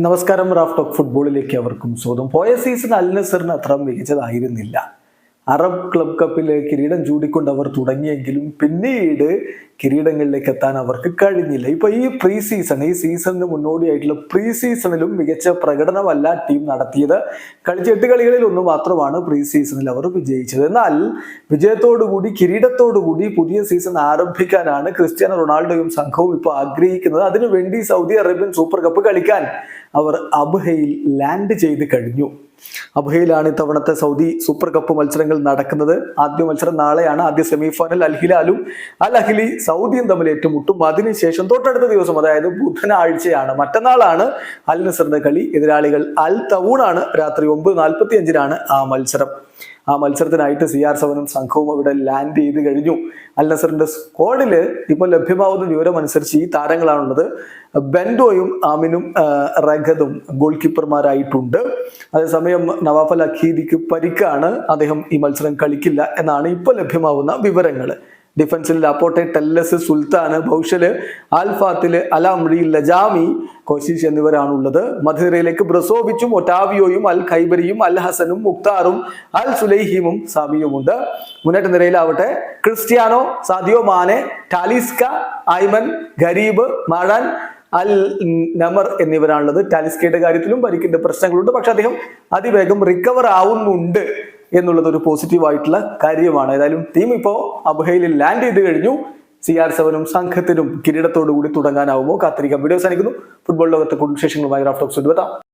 നമസ്കാരം റാഫ് ഫുട്ബോളിലേക്ക് അവർക്കും സ്വാഗതം. പോയ സീസൺ അൽ നസറിന് അത്ര മികച്ചതായിരുന്നില്ല. അറബ് ക്ലബ് കപ്പിലെ കിരീടം ചൂടിക്കൊണ്ട് അവർ തുടങ്ങിയെങ്കിലും പിന്നീട് കിരീടങ്ങളിലേക്ക് എത്താൻ അവർക്ക് കഴിഞ്ഞില്ല. ഇപ്പൊ ഈ പ്രീ സീസൺ ഈ സീസണിന് മുന്നോടിയായിട്ടുള്ള പ്രീ സീസണിലും മികച്ച പ്രകടനമല്ല ടീം നടത്തിയത്. കളിച്ച എട്ട് കളികളിൽ ഒന്ന് മാത്രമാണ് പ്രീ സീസണിൽ അവർ വിജയിച്ചത്. എന്നാൽ വിജയത്തോടുകൂടി കിരീടത്തോടുകൂടി പുതിയ സീസൺ ആരംഭിക്കാനാണ് ക്രിസ്ത്യാനോ റൊണാൾഡോയും സംഘവും ഇപ്പോൾ ആഗ്രഹിക്കുന്നത്. അതിനുവേണ്ടി സൗദി അറേബ്യൻ സൂപ്പർ കപ്പ് കളിക്കാൻ അവർ അബ്ഹയിൽ ലാൻഡ് ചെയ്ത് കഴിഞ്ഞു. അബുഹയിലാണ് ഇത്തവണത്തെ സൗദി സൂപ്പർ കപ്പ് മത്സരങ്ങൾ നടക്കുന്നത്. ആദ്യ മത്സരം നാളെയാണ്. ആദ്യ സെമി ഫൈനൽ അൽ ഹിലാലും അൽ അഹിലി സൗദിയും തമ്മിൽ ഏറ്റുമുട്ടും. അതിനുശേഷം തൊട്ടടുത്ത ദിവസം അതായത് ബുധനാഴ്ചയാണ് മറ്റന്നാളാണ് അൽ നസറിന്റെ കളി. എതിരാളികൾ അൽ തവൂണാണ്. രാത്രി ഒമ്പത് നാൽപ്പത്തി അഞ്ചിനാണ് ആ മത്സരം. ആ മത്സരത്തിനായിട്ട് സി ആർ സെവനും സംഘവും അവിടെ ലാൻഡ് ചെയ്ത് കഴിഞ്ഞു. അൽ നസറിന്റെ സ്ക്വാഡിൽ ഇപ്പോൾ ലഭ്യമാവുന്ന വിവരം അനുസരിച്ച് ഈ താരങ്ങളാണുള്ളത്. ബെൻഡോയും ആമിനും റഗദും ഗോൾ കീപ്പർമാരായിട്ടുണ്ട് അതേസമയം നവാഫൽ അഖീദിക്ക് പരിക്കാണ്. അദ്ദേഹം ഈ മത്സരം കളിക്കില്ല എന്നാണ് ഇപ്പോൾ ലഭ്യമാവുന്ന വിവരങ്ങൾ ഡിഫൻസിൽ ലാപ്പോട്ടെ ടെല്ലസ് സുൽത്താന് ബൗഷൽ ആൽഫാത്തിൽ അലാംറി ലജാമി കോശിഷ് എന്നിവരാണുള്ളത് മധുരയിലേക്ക് ബ്രസോവിച്ചും ഒട്ടാവിയോയും അൽ ഖൈബരിയും അൽ ഹസനും മുക്താറും അൽ സുലൈഹിമും സാമിയുമുണ്ട് മുന്നേറ്റ നിരയിലാവട്ടെ. Cristiano Sadio Mane Talisca Ayman Ghareeb Maran Al Nemer എന്നിവരാണുള്ളത്. ടാലിസ്കയുടെ കാര്യത്തിലും പരിക്കിന്റെ പ്രശ്നങ്ങളുണ്ട്. പക്ഷെ അദ്ദേഹം അതിവേഗം റിക്കവർ ആവുന്നുണ്ട്. എന്നുള്ളത് ഒരു പോസിറ്റീവായിട്ടുള്ള കാര്യമാണ്. ഏതായാലും ടീം ഇപ്പോൾ അബുഹയിൽ ലാൻഡ് ചെയ്ത് കഴിഞ്ഞു. സി ആർ സെവനും സംഘത്തിനും കിരീടത്തോടു കൂടി തുടങ്ങാനാവുമോ? കാത്തിരിക്കാം. വീഡിയോ സാധിക്കുന്നു ഫുട്ബോൾ ലോകത്തെ കൂടുതൽ വിശേഷങ്ങളുമായി റാഫ്റ്റോക്സ് എത്താം.